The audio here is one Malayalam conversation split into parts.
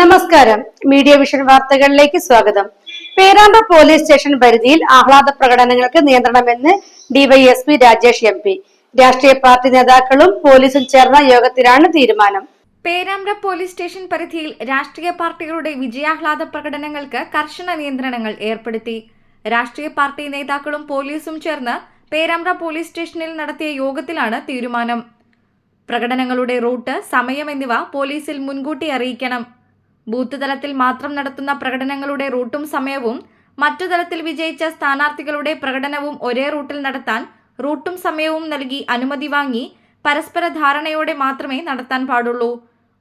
നമസ്കാരം. മീഡിയ വിഷൻ വാർത്തകളിലേക്ക് സ്വാഗതം. പേരാമ്പ്ര പോലീസ് സ്റ്റേഷൻ പരിധിയിൽ ആഹ്ലാദ പ്രകടനങ്ങൾക്ക് നിയന്ത്രണമെന്ന് ഡിവൈഎസ്പി രാജേഷ് എം പി. രാഷ്ട്രീയ പാർട്ടി നേതാക്കളും പോലീസും ചേർന്ന യോഗത്തിലാണ് തീരുമാനം. പേരാമ്പ്ര പോലീസ് സ്റ്റേഷൻ പരിധിയിൽ രാഷ്ട്രീയ പാർട്ടികളുടെ വിജയാഹ്ലാദ പ്രകടനങ്ങൾക്ക് കർശന നിയന്ത്രണങ്ങൾ ഏർപ്പെടുത്തി. രാഷ്ട്രീയ പാർട്ടി നേതാക്കളും പോലീസും ചേർന്ന് പേരാമ്പ്ര പോലീസ് സ്റ്റേഷനിൽ നടത്തിയ യോഗത്തിലാണ് തീരുമാനം. പ്രകടനങ്ങളുടെ റൂട്ട് സമയം എന്നിവ പോലീസിൽ മുൻകൂട്ടി അറിയിക്കണം. ബൂത്ത് തലത്തിൽ മാത്രം നടത്തുന്ന പ്രകടനങ്ങളുടെ റൂട്ടും സമയവും മറ്റു തലത്തിൽ വിജയിച്ച സ്ഥാനാർത്ഥികളുടെ പ്രകടനവും ഒരേ റൂട്ടിൽ നടത്താൻ റൂട്ടും സമയവും നൽകി അനുമതി വാങ്ങി പരസ്പര ധാരണയോടെ മാത്രമേ നടത്താൻ പാടുള്ളൂ.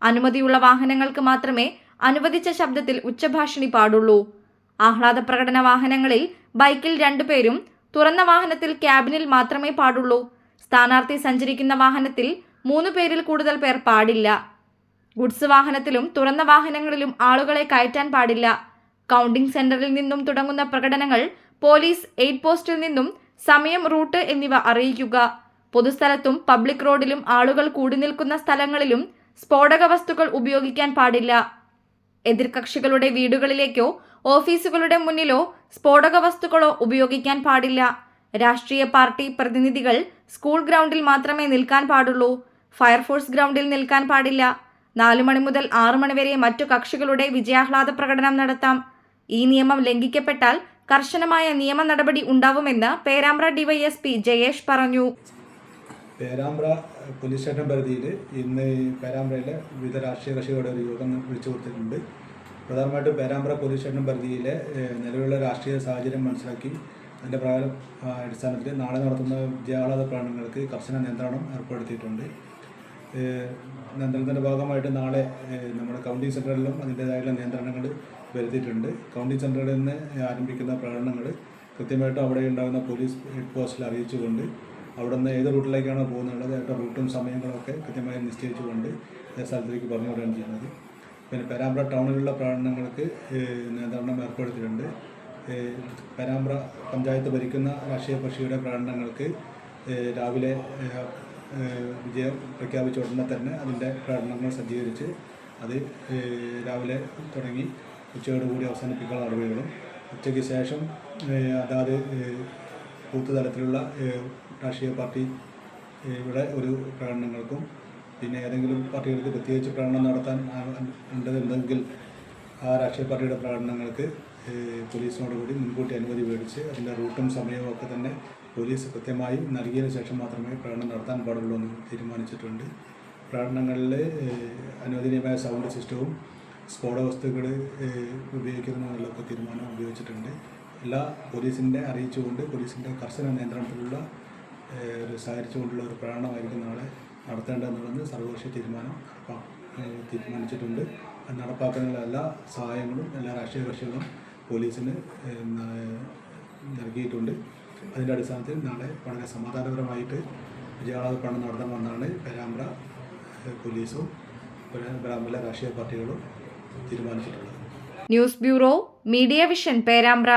അനുമതിയുള്ള വാഹനങ്ങൾക്ക് മാത്രമേ അനുവദിച്ച ശബ്ദത്തിൽ ഉച്ചഭാഷിണി പാടുള്ളൂ. ആഹ്ലാദ പ്രകടന വാഹനങ്ങളിൽ ബൈക്കിൽ രണ്ടുപേരും തുറന്ന വാഹനത്തിൽ ക്യാബിനിൽ മാത്രമേ പാടുള്ളൂ. സ്ഥാനാർത്ഥി സഞ്ചരിക്കുന്ന വാഹനത്തിൽ മൂന്ന് പേരിൽ കൂടുതൽ പേർ പാടില്ല. ഗുഡ്സ് വാഹനത്തിലും തുറന്ന വാഹനങ്ങളിലും ആളുകളെ കയറ്റാൻ പാടില്ല. കൗണ്ടിംഗ് സെന്ററിൽ നിന്നും തുടങ്ങുന്ന പ്രകടനങ്ങൾ പോലീസ് എയ്ഡ് പോസ്റ്റിൽ നിന്നും സമയം റൂട്ട് എന്നിവ അറിയിക്കുക. പൊതുസ്ഥലത്തും പബ്ലിക് റോഡിലും ആളുകൾ കൂടി നിൽക്കുന്ന സ്ഥലങ്ങളിലും സ്ഫോടക വസ്തുക്കൾ ഉപയോഗിക്കാൻ പാടില്ല. എതിർകക്ഷികളുടെ വീടുകളിലേക്കോ ഓഫീസുകളുടെ മുന്നിലോ സ്ഫോടക വസ്തുക്കളോ ഉപയോഗിക്കാൻ പാടില്ല. രാഷ്ട്രീയ പാർട്ടി പ്രതിനിധികൾ സ്കൂൾ ഗ്രൗണ്ടിൽ മാത്രമേ നിൽക്കാൻ പാടുള്ളൂ. ഫയർഫോഴ്സ് ഗ്രൗണ്ടിൽ നിൽക്കാൻ പാടില്ല. നാലു മണി മുതൽ ആറു മണി വരെ മറ്റു കക്ഷികളുടെ വിജയാഹ്ലാദ പ്രകടനം നടത്താം. ഈ നിയമം ലംഘിക്കപ്പെട്ടാൽ കർശനമായ നിയമ നടപടി ഉണ്ടാവുമെന്ന് പേരാമ്പ്ര ഡിവൈഎസ്പി ജയേഷ് പറഞ്ഞു. പേരാമ്പ്ര പോലീസ് സ്റ്റേഷൻ പരിധിയിൽ ഇന്ന് പേരാമ്പ്രയിലെ വിവിധ രാഷ്ട്രീയ കക്ഷികളുടെ ഒരു യോഗം വിളിച്ചു കൊടുത്തിട്ടുണ്ട്. പ്രധാനമായിട്ടും പേരാമ്പ്ര പോലീസ് സ്റ്റേഷൻ പരിധിയിലെ നിലവിലുള്ള രാഷ്ട്രീയ സാഹചര്യം മനസ്സിലാക്കി അതിന്റെ പ്രകാരം അടിസ്ഥാനത്തിൽ നാളെ നടത്തുന്ന വിദ്യാഹ്ലാദ പ്രകടനങ്ങൾക്ക് കർശന നിയന്ത്രണം ഏർപ്പെടുത്തിയിട്ടുണ്ട്. നിയന്ത്രണത്തിന്റെ ഭാഗമായിട്ട് നാളെ നമ്മുടെ കൗണ്ടി സെന്ററിലും അതിന്റേതായുള്ള നിയന്ത്രണങ്ങൾ വരുത്തിയിട്ടുണ്ട്. കൗണ്ടി സെന്ററിൽ നിന്ന് ആരംഭിക്കുന്ന പ്രകടനങ്ങൾ കൃത്യമായിട്ടും അവിടെ ഉണ്ടാകുന്ന പോലീസ് ഹെഡ് പോസ്റ്റിൽ അറിയിച്ചുകൊണ്ട് അവിടെ നിന്ന് ഏത് റൂട്ടിലേക്കാണോ പോകുന്നത് അതിന്റെ റൂട്ടും സമയങ്ങളൊക്കെ കൃത്യമായി നിശ്ചയിച്ചുകൊണ്ട് സ്ഥലത്തേക്ക് പറഞ്ഞു വിടുകയാണ് ചെയ്യുന്നത്. പിന്നെ പരാമ്പ്ര ടൗണിലുള്ള പ്രകടനങ്ങൾക്ക് നിയന്ത്രണം ഏർപ്പെടുത്തിയിട്ടുണ്ട്. പരാമ്പ്ര പഞ്ചായത്ത് ഭരിക്കുന്ന രാഷ്ട്രീയ കക്ഷിയുടെ പ്രകടനങ്ങൾക്ക് രാവിലെ വിജയം പ്രഖ്യാപിച്ച ഉടനെ തന്നെ അതിന്റെ പ്രകടനങ്ങൾ സജ്ജീകരിച്ച് അത് രാവിലെ തുടങ്ങി ഉച്ചയോടുകൂടി അവസാനിപ്പിക്കുന്ന നടപടികളും. ഉച്ചയ്ക്ക് ശേഷം അതാത് ബൂത്ത് തലത്തിലുള്ള രാഷ്ട്രീയ പാർട്ടി ഇവിടെ ഒരു പ്രകടനങ്ങൾക്കും പിന്നെ ഏതെങ്കിലും പാർട്ടികൾക്ക് പ്രത്യേകിച്ച് പ്രകടനം നടത്താൻ ഉണ്ടെന്നുണ്ടെങ്കിൽ ആ രാഷ്ട്രീയ പാർട്ടിയുടെ പ്രകടനങ്ങൾക്ക് പോലീസിനോടുകൂടി മുൻകൂട്ടി അനുമതി മേടിച്ച് അതിന്റെ റൂട്ടും സമയവും ഒക്കെ തന്നെ പോലീസ് കൃത്യമായി നൽകിയതിനു ശേഷം മാത്രമേ പ്രകടനം നടത്താൻ പാടുള്ളൂ എന്ന് തീരുമാനിച്ചിട്ടുണ്ട്. പ്രകടനങ്ങളിൽ അനുവദനീയമായ സൗണ്ട് സിസ്റ്റവും സ്ഫോടക വസ്തുക്കൾ ഉപയോഗിക്കുന്നതിനുള്ളൊക്കെ തീരുമാനം ഉപയോഗിച്ചിട്ടുണ്ട്. എല്ലാ പോലീസിന്റെ അറിയിച്ചുകൊണ്ട് പോലീസിന്റെ കർശന നിയന്ത്രണത്തിലുള്ള ഒരു സഹകരിച്ചുകൊണ്ടുള്ള ഒരു പ്രകടനമായിരിക്കും നാളെ നടത്തേണ്ടതെന്നുള്ളത് സർവകക്ഷി തീരുമാനം തീരുമാനിച്ചിട്ടുണ്ട്. നടപ്പാക്കാനുള്ള എല്ലാ സഹായങ്ങളും എല്ലാ രാഷ്ട്രീയ കക്ഷികളും പോലീസിന് നൽകിയിട്ടുണ്ട്. അതിന്റെ അടിസ്ഥാനത്തിൽ നാളെ വളരെ സമാധാനപരമായിട്ട് വിജയാളാത പഠനം നടത്തണമെന്നാണ് പേരാമ്പ്ര പോലീസും പേരാമ്പ്ര രാഷ്ട്രീയ പാർട്ടികളും തീരുമാനിച്ചിട്ടുള്ളത്. News bureau media vision Perambra.